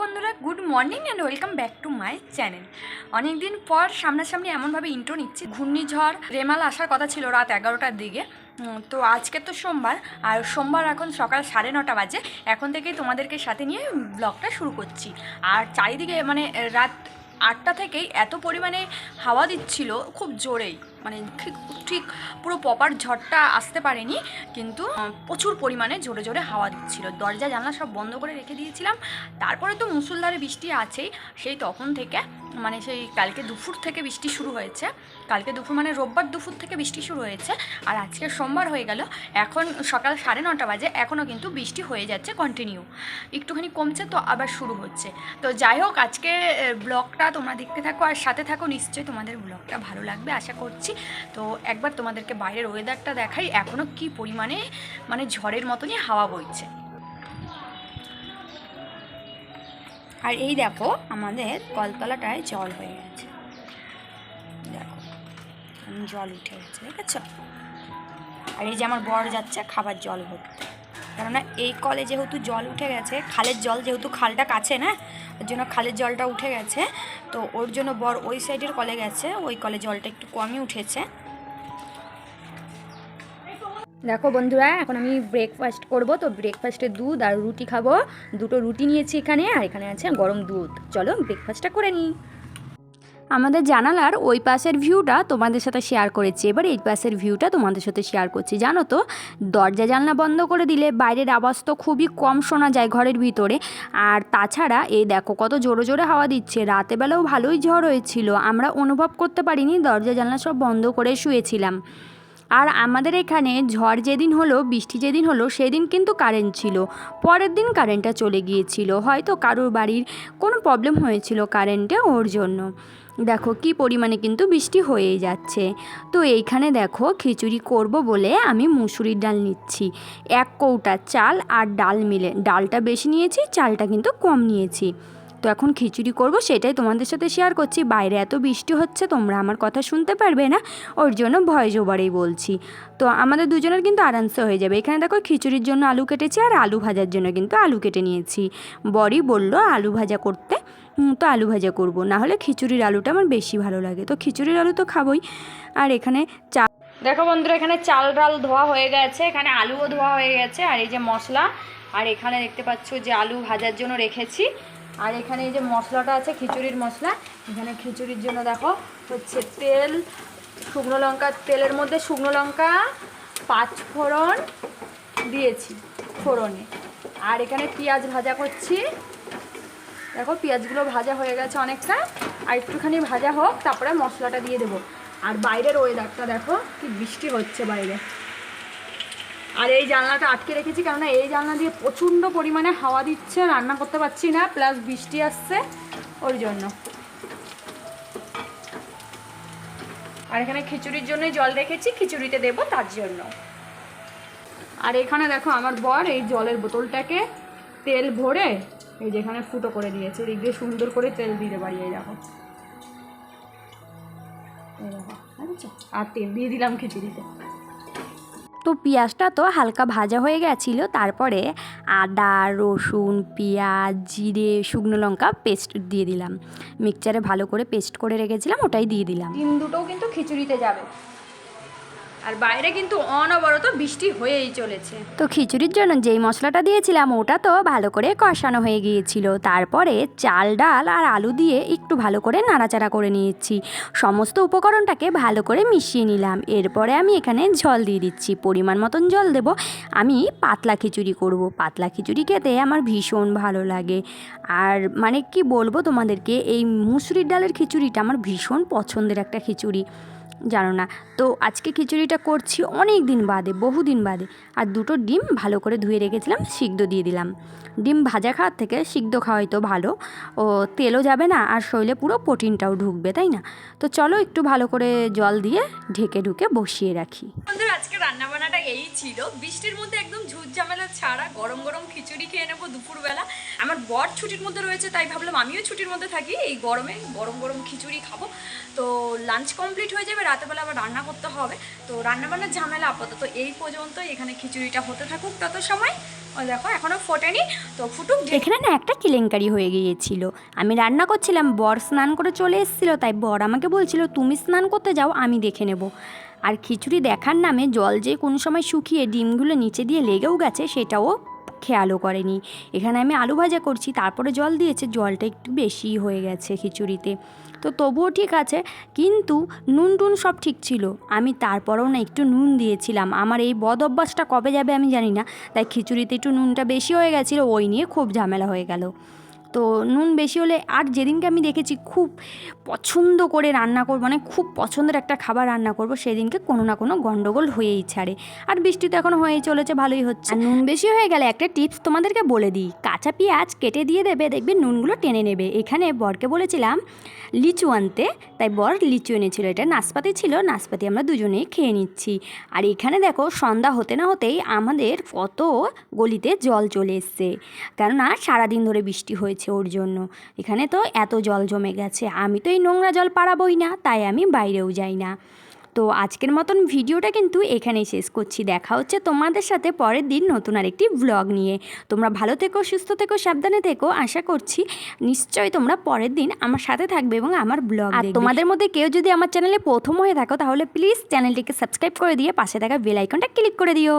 বন্ধুরা, good morning and welcome back to my channel অনেকদিন পর সামনাসামনি এমনভাবে ইন্ট্রো নিচ্ছি। ঘূর্ণিঝড়, রেমাল আসার কথা ছিল রাত এগারোটার দিকে। তো আজকে তো সোমবার, আর সোমবার এখন সকাল সাড়ে নটা বাজে। এখন থেকেই তোমাদেরকে সাথে নিয়ে ব্লগটা শুরু করছি। আর চারিদিকে মানে রাত আটটা থেকেই এত পরিমাণে হাওয়া দিচ্ছিল, খুব জোরেই। মানে ঠিক ঠিক পুরো পপার ঝড়টা আসতে পারেনি, কিন্তু প্রচুর পরিমাণে জোরে জোরে হাওয়া দিচ্ছিল। দরজা, জানলা সব বন্ধ করে রেখে দিয়েছিলাম। তারপরে তো মুসুলধারে বৃষ্টি আছেই, সেই তখন থেকে মানে সেই কালকে দুপুর থেকে বৃষ্টি শুরু হয়েছে। কালকে দুপুর মানে রোববার দুপুর থেকে বৃষ্টি শুরু হয়েছে, আর আজকে সোমবার হয়ে গেল। এখন সকাল সাড়ে নটা বাজে এখনও কিন্তু বৃষ্টি হয়ে যাচ্ছে কন্টিনিউ একটুখানি কমছে তো আবার শুরু হচ্ছে। তো যাই হোক, আজকে ব্লগটা তোমরা দেখতে থাকো, আর সাথে থাকো নিশ্চয়ই তোমাদের ব্লগটা ভালো লাগবে, আশা করছি। তো একবার তোমাদেরকে বাইরের ওয়েদারটা দেখাই এখনও কি পরিমাণে মানে ঝড়ের মতনই হাওয়া বইছে। আর এই দেখো, আমাদের কলতলাটায় জল হয়ে গেছে। দেখো জল উঠে গেছে, দেখেছ? আর এই যে আমার বর যাচ্ছে খাবার জল ভরতে। কেননা এই কলে যেহেতু জল উঠে গেছে, খালের জল যেহেতু খালটা কাছে না ওর জন্য খালের জলটা উঠে গেছে। তো ওর জন্য বর ওই সাইডের কলে গেছে, ওই কলে জলটা একটু কমই উঠেছে। দেখো বন্ধুরা, এখন আমি ব্রেকফাস্ট করব। তো ব্রেকফাস্টে দুধ আর রুটি খাব। দুটো রুটি নিয়েছি এখানে, আর এখানে আছে গরম দুধ। চলো ব্রেকফাস্টটা করে নিই। আমাদের জানালার ওই পাশের ভিউটা তোমাদের সাথে শেয়ার করেছি। এবার এই পাশের ভিউটা তোমাদের সাথে শেয়ার করছি। জানো তো, দরজা জানলা বন্ধ করে দিলে বাইরের আওয়াজ তো খুবই কম শোনা যায় ঘরের ভিতরে। আর তাছাড়া, এই দেখো কত জোরে জোরে হাওয়া দিচ্ছে। রাতেবেলাও ভালোই ঝড় হয়েছিল। আমরা অনুভব করতে পারিনি দরজা জানলা সব বন্ধ করে শুয়েছিলাম। আর আমাদের এখানে ঝড় যেদিন হলো, বৃষ্টি যেদিন হলো, সেদিন কিন্তু কারেন্ট ছিল। পরের দিন কারেন্টটা চলে গিয়েছিল। হয়তো কারোর বাড়ির কোনো প্রবলেম হয়েছিল কারেন্টে ওর জন্য। দেখো কি পরিমাণে কিন্তু বৃষ্টি হয়েই যাচ্ছে। তো এইখানে দেখো খিচুড়ি করব বলে আমি মুসুরির ডাল নিচ্ছি। এক কৌটা চাল আর ডাল মিলে। ডালটা বেশি নিয়েছি, চালটা কিন্তু কম নিয়েছি। তো এখন খিচুড়ি করব সেটাই তোমাদের সাথে শেয়ার করছি। বাইরে এত বৃষ্টি হচ্ছে, তোমরা আমার কথা শুনতে পারবে না। ওর জন্য ভয়েস ওভারেই বলছি। তো আমাদের দুজনের কিন্তু আরামসে হয়ে যাবে। এখানে দেখো খিচুড়ির জন্য আলু কেটেছি আর আলু ভাজার জন্য কিন্তু আলু কেটে নিয়েছি। বড়ি বলল আলু ভাজা করতে। তো আলু ভাজা করব। না হলে খিচুড়ির আলুটা আমার বেশি ভালো লাগে। তো খিচুড়ির আলু তো খাবোই। আর এখানে চা দেখো বন্ধুরা, এখানে চাল ডাল ধোয়া হয়ে গেছে। এখানে আলুও ধোয়া হয়ে গেছে। আর এই যে মশলা, আর এখানে দেখতে পাচ্ছ যে আলু ভাজার জন্য রেখেছি। আর এখানে এই যে মশলাটা আছে, খিচুড়ির মশলা। এখানে খিচুড়ির জন্য দেখো, হচ্ছে তেল, শুকনো লঙ্কা, তেলের মধ্যে শুকনো লঙ্কা, পাঁচ ফোড়ন দিয়েছি, ফোড়নে। আর এখানে পেঁয়াজ ভাজা করছি। দেখো, পেঁয়াজগুলো ভাজা হয়ে গেছে অনেকটা। আর একটুখানি ভাজা হোক, তারপরে মশলাটা দিয়ে দেবো। আর বাইরের ওয়েদারটা দেখো, কি বৃষ্টি হচ্ছে বাইরে। আর এই জানলাটা আটকে রেখেছি, কেননা এই জানলা দিয়ে প্রচণ্ড পরিমাণে হাওয়া দিচ্ছে, রান্না করতে পারছি না প্লাস বৃষ্টি আসছে, ওর জন্য। আর এখানে খিচুড়ির জন্যই জল রেখেছি, খিচুড়িতে দেবো তার জন্য। আর এখানে দেখো, আমার বর এই জলের বোতলটাকে তেল ভরে এই যেখানে ফুটো করে দিয়েছে এদিক দিয়ে সুন্দর করে তেল দিতে পারি এই দেখো। এই দেখো, দেখেছ? আর তেল দিয়ে দিলাম খিচুড়িতে। তো পেঁয়াজটা তো হালকা ভাজা হয়ে গেছিল তারপরে আদা রসুন পেঁয়াজ জিরে শুকনো লঙ্কা পেস্ট দিয়ে দিলাম। মিক্সচারে ভালো করে পেস্ট করে রেখেছিলাম ওটাই দিয়ে দিলাম। ডিম দুটোও কিন্তু খিচুড়িতে যাবে। আর বাইরে কিন্তু অনবরত বৃষ্টি হয়েই চলেছে। তো খিচুড়ির জন্য যেই মশলাটা দিয়েছিলাম, ওটা তো ভালো করে কষানো হয়ে গিয়েছিল। তারপরে চাল, ডাল আর আলু দিয়ে একটু ভালো করে নাড়াচাড়া করে নিয়েছি। সমস্ত উপকরণটাকে ভালো করে মিশিয়ে নিলাম। এরপরে আমি এখানে জল দিয়ে দিচ্ছি। পরিমাণ মতন জল দেব। আমি পাতলা খিচুড়ি করব। পাতলা খিচুড়ি খেতে আমার ভীষণ ভালো লাগে। আর মানে কি বলব তোমাদেরকে, এই মুসুরির ডালের খিচুড়িটা আমার ভীষণ পছন্দের একটা খিচুড়ি। জানো না। তো আজকে খিচুড়িটা করছি অনেক দিন বাদে বহু দিন বাদে। আর দুটো ডিম ভালো করে ধুয়ে রেখেছিলাম, সিদ্ধ দিয়ে দিলাম। ডিম ভাজা খাওয়ার থেকে সিদ্ধ খাওয়াই তো ভালো। ও তেলও যাবে না, আর শরীরে পুরো প্রোটিনটাও ঢুকবে, তাই না? তো চলো একটু ভালো করে জল দিয়ে ঢেকে ঢুকে বসিয়ে রাখি। এই ছিল। বৃষ্টির মধ্যে একদম ঝামেলা ছাড়া গরম গরম খিচুড়ি খেয়ে নেব দুপুরবেলা। আমার বর ছুটির মধ্যে রয়েছে, তাই ভাবলাম আমিও ছুটির মধ্যে থাকি। এই গরমে গরম গরম খিচুড়ি খাব। তো লাঞ্চ কমপ্লিট হয়ে যাবে, রাতেবেলা আবার রান্না করতে হবে। তো রান্না বান্নার ঝামেলা আপাতত এই পর্যন্ত এখানে খিচুড়িটা হতে থাকুক তত সময়। ও দেখো, এখনও ফোটেনি। তো ফুটুক এখানে না একটা কেলেঙ্কারি হয়ে গিয়েছিল। আমি রান্না করছিলাম, বর স্নান করে চলে এসেছিল, তাই বর আমাকে বলছিল, তুমি স্নান করতে যাও, আমি দেখে নেব। আর খিচুড়ি দেখার নামে জল যে কোনো সময় শুকিয়ে ডিমগুলো নিচে দিয়ে লেগেও গেছে, সেটাও খেয়ালও করেনি। এখানে আমি আলু ভাজা করছি, তারপরে জল দিয়েছে, জলটা একটু বেশি হয়ে গেছে খিচুড়িতে। তো তবুও ঠিক আছে, কিন্তু নুন টুন সব ঠিক ছিল। আমি তারপরেও না একটু নুন দিয়েছিলাম। আমার এই বদ অভ্যাসটা কবে যাবে আমি জানি না, তাই খিচুড়িতে একটু নুনটা বেশি হয়ে গেছিল, ওই নিয়ে খুব ঝামেলা হয়ে গেল। তো নুন বেশি হলে আর যেদিনকে আমি দেখেছি খুব পছন্দ করে রান্না করব মানে খুব পছন্দের একটা খাবার রান্না করব, সেদিনকে কোনো না কোনো গন্ডগোল হয়েই ছাড়ে। আর বৃষ্টি তো এখন হয়েই চলেছে, ভালোই হচ্ছে। আর নুন বেশি হয়ে গেলে একটা টিপস তোমাদেরকে বলে দিই। কাঁচা পেঁয়াজ কেটে দিয়ে দেবে, দেখবে নুনগুলো টেনে নেবে। এখানে বরকে বলেছিলাম লিচু আনতে, তাই বর লিচু এনেছিল। এটা নাশপাতি ছিল, নাশপাতি আমরা দুজনেই খেয়ে নিচ্ছি। আর এখানে দেখো, সন্ধ্যা হতে না হতেই আমাদের কত গলিতে জল চলে এসছে। কেননা সারাদিন ধরে বৃষ্টি হয়েছে ওর জন্য। এখানে তো এত জল জমে গেছে। আমি তো এই নোংরা জল পাড়াবই না তাই আমি বাইরেও যাই না। তো আজকের মতন ভিডিওটা কিন্তু এখানেই শেষ করছি। দেখা হচ্ছে তোমাদের সাথে পরের দিন নতুন আরেকটি ব্লগ নিয়ে। তোমরা ভালো থেকো সুস্থ থেকো সাবধানে থেকো। আশা করছি নিশ্চয়ই তোমরা পরের দিন আমার সাথে থাকবে এবং আমার ব্লগ আর তোমাদের মধ্যে কেউ যদি আমার চ্যানেলে প্রথম হয়ে থাকো তাহলে প্লিজ চ্যানেলটিকে সাবস্ক্রাইব করে দিয়ে পাশে থাকা বেল আইকনটা ক্লিক করে দিও।